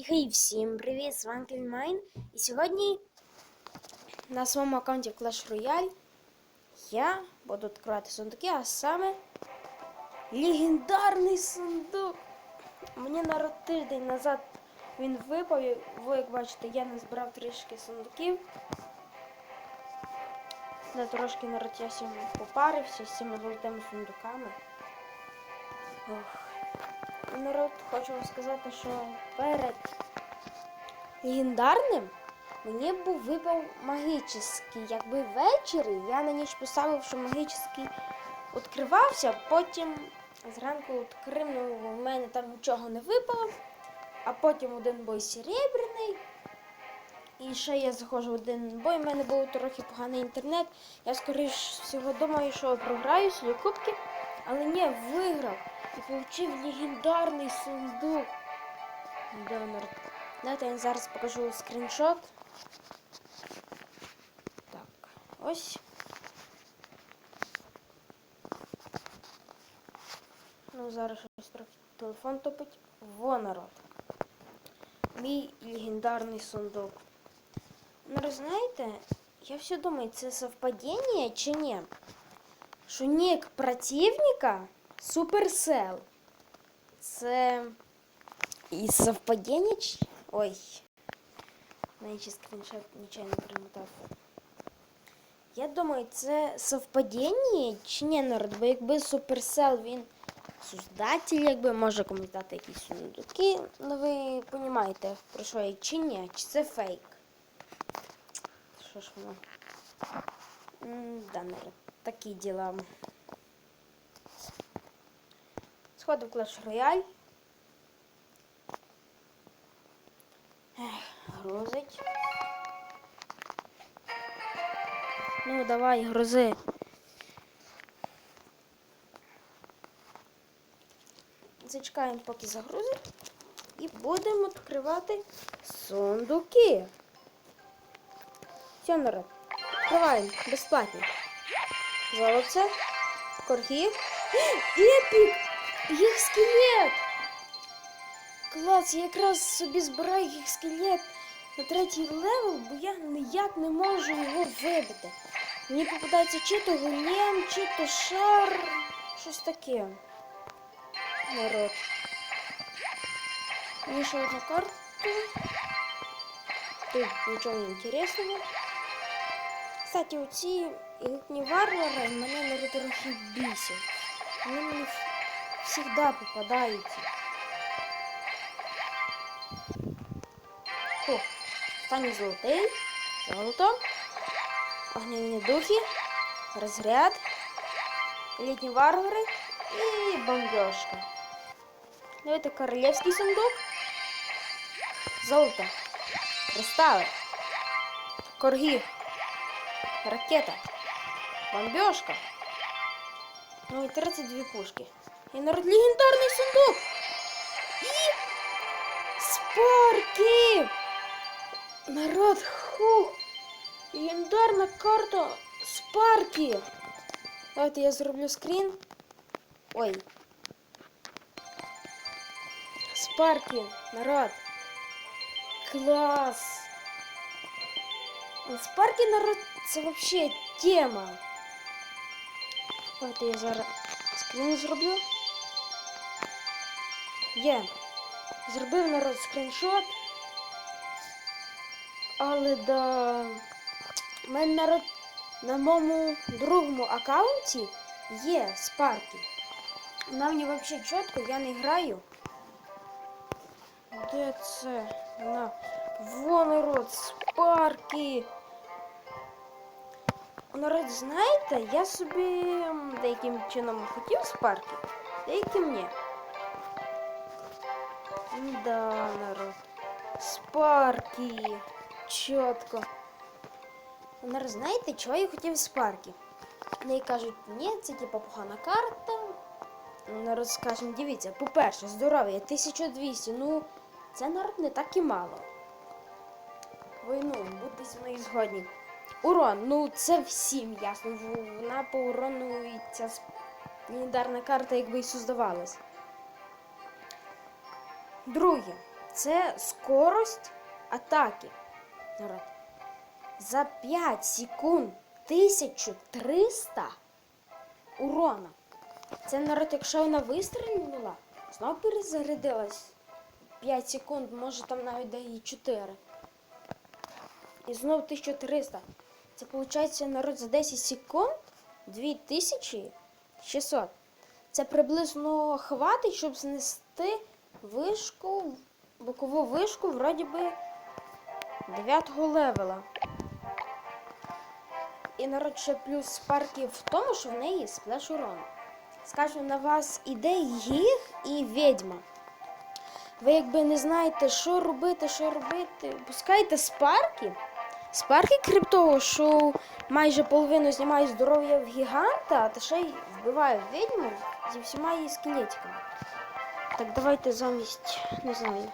І хей всім привіт, з вами Кельмайн. І сьогодні на своєму аккаунті Clash Royale я буду відкривати сундуки, а саме легендарний сундук. Мені народ тиждень назад він випав, ви як бачите, я не збирав трішки сундуків. Не трошки народ я сьогодні попарився з цими золотими сундуками. Ох. Народ, хочу вам сказати, що перед легендарним мені був випав магічний. Якби ввечері я на ніч поставив, що магічний відкривався, потім зранку відкрив, ну, в мене там нічого не випало, а потім один бой серебряний. І ще я заходжу в один бой, в мене був трохи поганий інтернет. Я скоріш всього думаю, що програю свої кубки, але ні, виграв і отримав легендарний сундук. Донор. Дайте я зараз покажу скріншот. Так, ось. Ну, зараз телефон топить. Во народ. Мій легендарний сундук. Ну, знаєте, я все думаю, це совпадение чи ні? Що нік противника Суперсел. Це і совпадіння. Ой. Навіть скріншот нічого не примотав. Я думаю, це совпадіння чи ні, народ? Бо якби Supercell він создатель, якби може комусь дати якісь сундуки. Ну ви розумієте, про що я чи ні, чи це фейк. Що ж воно? Да, народ, такі діла. Сходив в Clash Royale. Ех, грузить. Ну, давай, грузи. Зачекаємо, поки загрузить. І будемо відкривати сундуки. Все, народ. Відкриваємо безплатно. Золоце. Корги. Епік! Їх скелет! Клас, я якраз собі збираю їх скелет на третій левел, бо я ніяк не можу його вибити. Мені попадається чи то голем, чи то шар, щось таке. Народ. Мені ще одну карту. Тут нічого інтересного. Кстати, оці елітні варвари мене народ трохи бісять. Вони мені завжди попадаються. О, останній золотий, золото, огняні духи, розряд, літні варвари і бомбежка. Давайте королевський сундук, золото, кристали, корги, ракета, бомбежка. Ну і 32 пушки. І народ легендарний сундук. І Спарки! Народ, хух! Легендарна карта Спарки! Давайте я зроблю скрін. Ой. Спарки, народ. Клас! Спарки, народ, це вообще тема. Давайте я зараз скрін зроблю. Є. Зробив народ скріншот. Але да. У мене народ на моєму другому аккаунті є спарки. Вона мені взагалі чітко, я не граю. Де це? Вона. Во народ, спарки. Народ, знаєте, я собі деяким чином хотів спарки, деяким ні. Да, народ. Спарки. Чітко. Народ, знаєте, чого я хотів спарки? Вони кажуть, ні, це типа погана карта. Народ скажем, дивіться, по-перше, здоров'я 1200, ну це народ не так і мало. Ви ну, будьте зі мною згодні. Урон, ну це всім ясно. Вона по урону і ця легендарна карта якби і создавалась. Друге, це скорость атаки. Народ. За 5 секунд 1300 урона. Це народ, якщо вона вистрілила, знову перезарядилась. 5 секунд, може там навіть і 4. І знову 1300. Це виходить народ за 10 секунд 2600. Це приблизно хватить, щоб знести вишку, бокову вишку, вроді би 9 левела. І ще плюс спарки в тому, що в неї сплеш урон. Скажу, на вас іде їх і відьма. Ви якби не знаєте, що робити, що робити, пускайте спарки. Спарки, крім того, що майже половину знімає здоров'я в гіганта, а та ще й вбиває відьму зі всіма її скелетиками. Так, давайте замість, не знаю,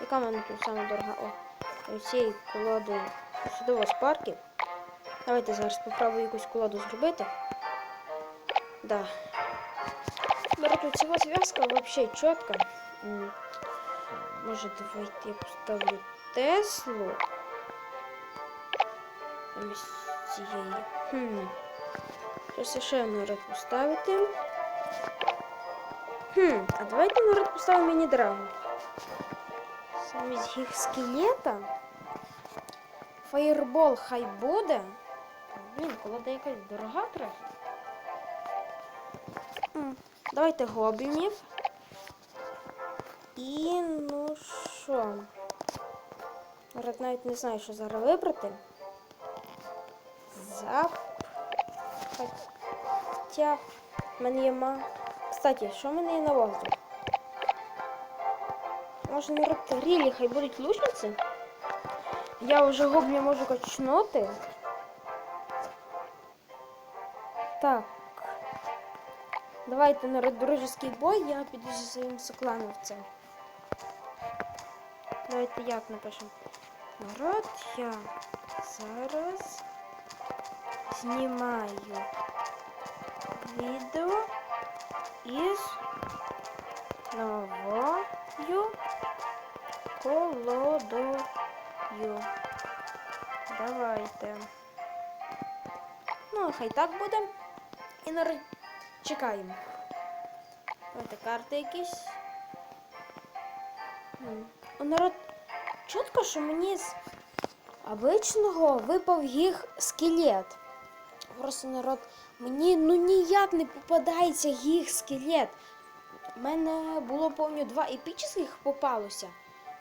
яка в мене тут саме дорога. О, цієї колоди судово спарки. Давайте зараз спробую якусь колоду зробити. Да. Короче, ця зв'язка вообще чітка. Може, давайте я поставлю Теслу. Замість цієї. Хм. Щось ще народ поставити. Хм, а давайте народ поставимо міні-драгу. Замість їх скелета. Фаєрбол хай буде. Блін, колода якась дорога трохи. Давайте гоблінів. І ну що? Народ навіть не знаю, що зараз вибрати. Зап. Хоча в мене є ма. Кстати, що в мене є на воздух? Може народ рілі, хай будуть лучниці? Я вже гоблі можу качнути. Так. Давайте народ дружеский бой, я піду зі своїм соклановцем. Давайте як напишемо. Народ, я зараз знімаю відео із новою колодою. Давайте. Ну, хай так буде. І народ чекаємо. Давайте карти якісь. Народ, чітко, що мені з обичного випав їх скелет. Просто народ, мені ну ніяк не попадається їх скелет. У мене було, помню, два епічних попалося.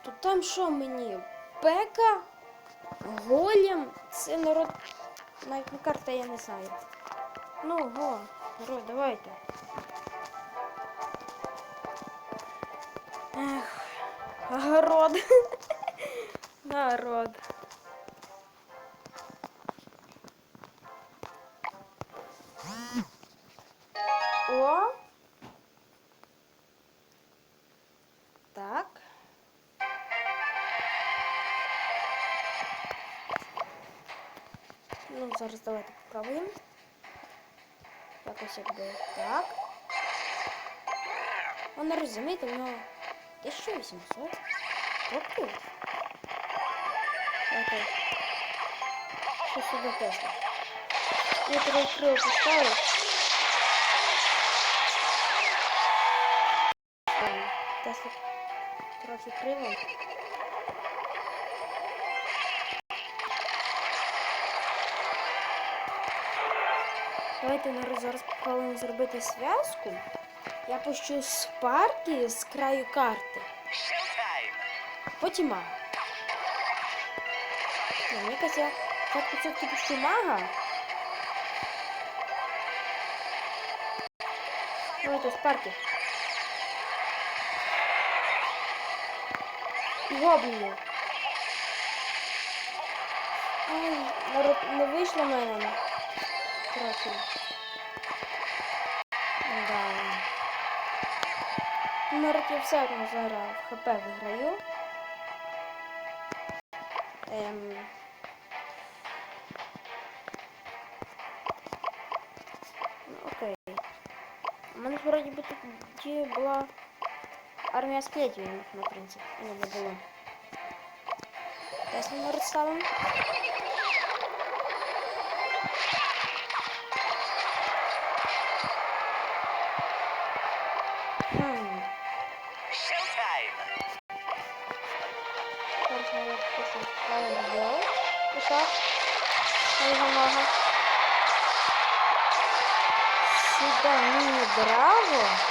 То там що мені? Пека, голем, це народ. Навіть на карта я не знаю. Ну, го, народ, давайте. Ех, огород. Народ. О. Так. Ну, зараз давайте попробуємо. Якось якби так. Воно розумієте, воно 1800. Тобто. Давайте. Що сюди тесно. Я тебе крило поставив. Тесло трохи криво. Давайте зараз попробуємо зробити зв'язку. Я пущу спарки з краю карти. Потім мага. Ні, мені я так спочатку пущу мага. Давайте спарки. І гоблінів. Ай, народ, не вийшло в мене. Трохи. Да. Народ я все одно зараз в ХП виграю. Ем... Ну, окей. У мене вроді би тут була армія скелетів, на принципі, ну, не було. Десь ми розставимо. Хм. Showtime! Зараз ми пишемо правильно зробили. І так. На його нога. Сюди міні-драго.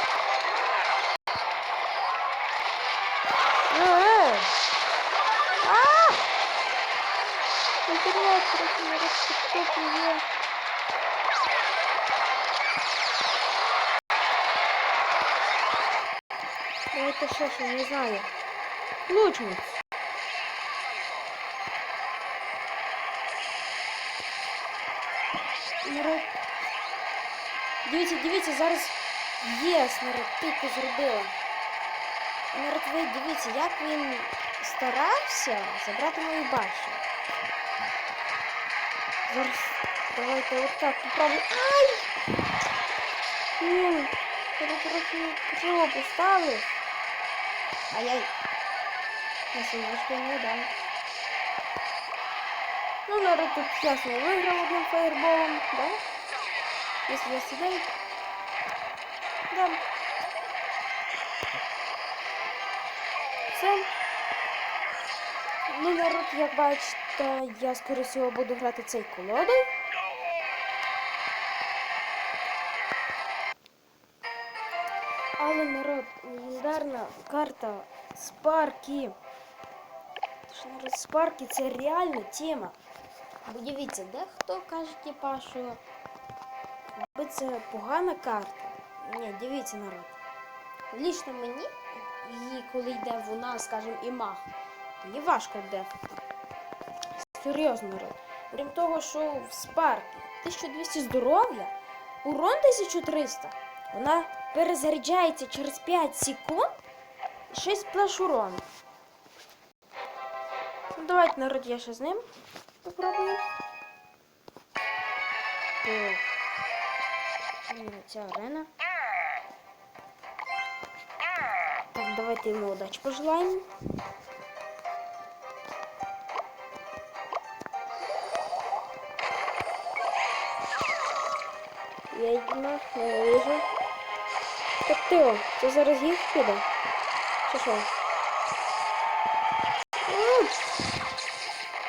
Е! А! Інтернет трохи не розпитупує. Давайте ще що, не знаю. Лучниць. Народ. Дивіться, дивіться, зараз єс, народ, тільки зробила. Народ, ви дивіться, як він старався забрати мою башню. Зараз давайте отак попробуємо. Ай! Ні, я тут трохи крило поставив. Ай-яй. Я сильничку не дам. Ну, народ тут ясно выиграл одним фаерболом, да? Если я сюда... Да. Ну, народ, як бачите, я, скоріше всього, буду грати цей колодою. Але народ, легендарна карта Спарки. Тож, народ, Спарки це реально тема. Бо дивіться, дехто каже, типа, що це погана карта. Ні, дивіться, народ. Лічно мені, її, коли йде вона, скажімо, і мах, мені важко дефати. Серйозно, народ. Крім того, що в Спаркі 1200 здоров'я, урон 1300, вона перезаряджається через 5 секунд і 6 сплеш урону. Ну, давайте, народ, я ще з ним попробую. Ця арена. Так, давайте йому удачі пожелаємо. Відьма, не вижу. Так ти о, це зараз їх піде? Чи що?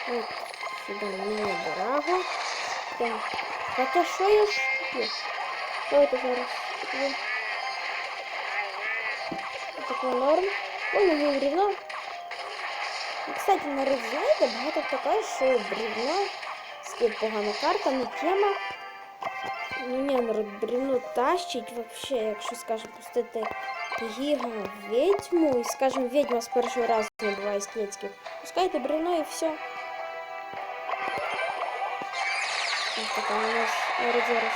От, сюди мені дорогу. Так. Хоча що я ж є? Давайте зараз. Є. Такий норм. Ой, не бревно. Кстати, народ, знаєте, багато хто каже, що бревно скіп погана карта, не тема. Ну ні, народ, бревно тащить вообще, якщо, скажем, пустити гіга ведьму, і, скажем, ведьма з першого разу не буває скелетських. Пускайте бревно і все. Ось така у нас зараз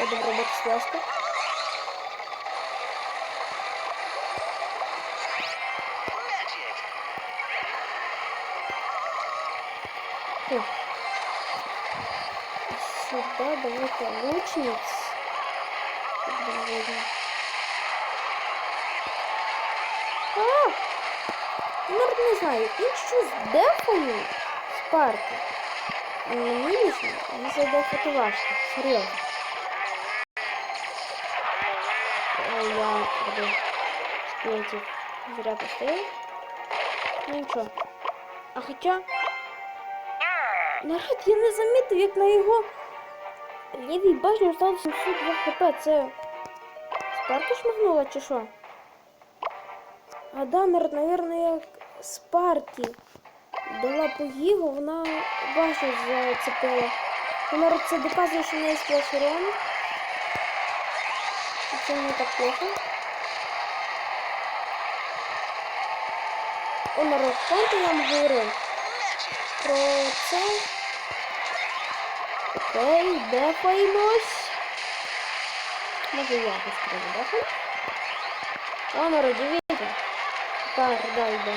будемо робити давайте лучниц. А! Народ не знаю, іншу з дефою з парку. Мені лично не задефати важко, серйозно. Ой, я буду скелетів зря поставив. Ну нічого. А хоча... Народ, я не замітив, як на його лівій башні осталось 702 хп. Це Спарки шмагнула чи що? А да, народ, наверное, як Спарки дала по гігу, вона башню зацепила. Народ, це доказує, що в неї сплеш урон. Це не так плохо. О, народ, помните, я про це. Передефаємось. Може якось передефаємо. Воно родивіте. Тепер дайде.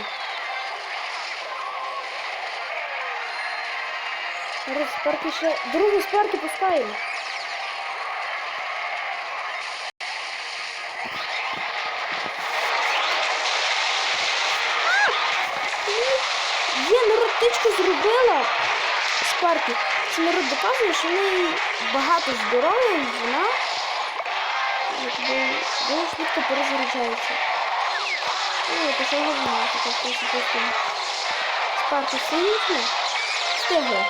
Зараз спарки ще... Другу спарки пускаємо. Я наротичку зробила. Спарки. Це народ доказує, що в неї багато здоров'я і вона якби дуже швидко перезаряджається. Ну, це що таке щось просто. Спарки сильні, встигли.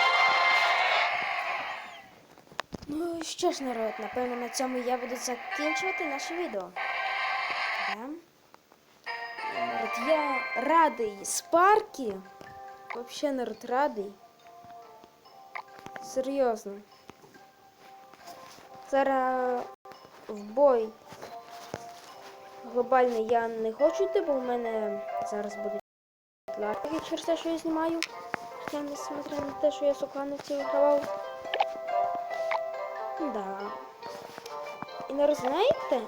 Ну що ж, народ, напевно, на цьому я буду закінчувати наше відео. Да? Народ, я радий Спарки. Вообще, народ, радий. Серйозно. Зараз в бой глобальний я не хочу йти, бо в мене зараз будуть лайки через те, що я знімаю. Я несмотря на те, що я соклановці вигравав. Да. І не знаєте,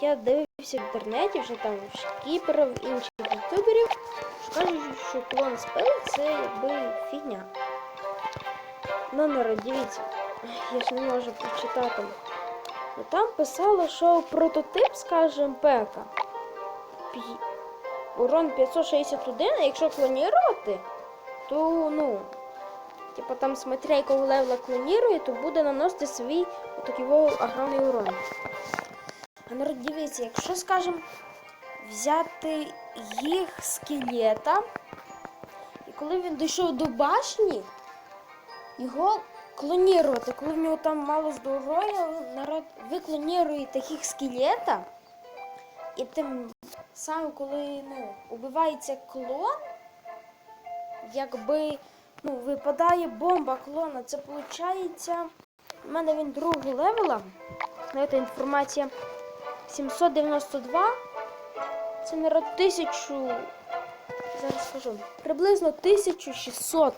я дивився в інтернеті, вже там шкіперів, інших ютуберів, що кажуть, що клон спел це якби фігня. Народ, дивіться, я ж не можу прочитати. Ну, там писало, що прототип, скажем, пека. пі- Урон 561, а якщо клонірувати, то ну. Типа там смотря якого левела клонірує, то буде наносити свій отакий огромний урон. А народ дивіться, якщо, скажем, взяти їх скелета, і коли він дійшов до башні, його клонірувати, коли в нього там мало здоров'я, народ ви клоніруєте їх скелета, і тим самим, коли ну, убивається клон, якби ну, випадає бомба клона, це виходить. У мене він другого левела. Знаєте, інформація 792. Це народ тисячу. Зараз скажу. Приблизно 1600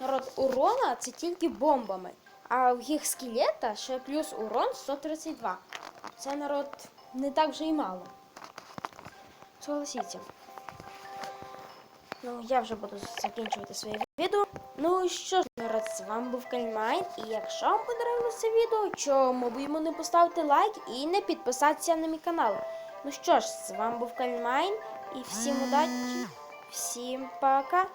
народ урона це тільки бомбами. А в їх скелета ще плюс урон 132. Це народ не так вже й мало. Согласіться. Ну, я вже буду закінчувати своє відео. Ну що ж, народ, з вами був Кальмайн. І якщо вам подобалося відео, чому б йому не поставити лайк і не підписатися на мій канал. Ну що ж, з вами був Кальмайн і всім удачі, всім пока.